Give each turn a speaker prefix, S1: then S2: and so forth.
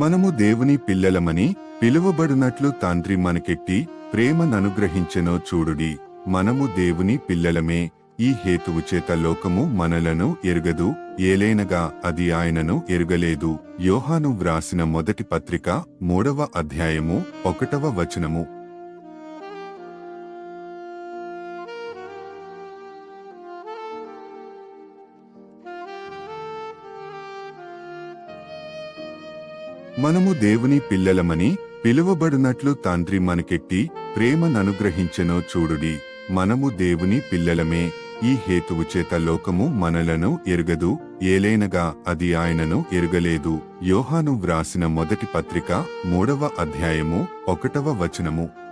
S1: మనము దేవుని పిల్లలమని పిలువబడినట్లు తండ్రి మనకెట్టి ప్రేమననుగ్రహించెనో చూడుడి. మనము దేవుని పిల్లలమే ఈ హేతువు చేత లోకము మనలను ఎరుగదు ఏలైనగా అది ఆయనను ఎరుగలేదు. యోహాను వ్రాసిన మొదటి పత్రిక మూడవ అధ్యాయము ఒకటవ వచనము. మనము దేవుని పిల్లలమని పిలువబడినట్లు తండ్రి మనకెట్టి ప్రేమననుగ్రహించెనో చూడుడి. మనము దేవుని పిల్లలమే. ఈ హేతువు చేత లోకము మనలను ఎరుగదు. ఏలైనగా అది ఆయనను ఎరుగలేదు. యోహాను వ్రాసిన మొదటి పత్రిక మూడవ అధ్యాయము ఒకటవ వచనము.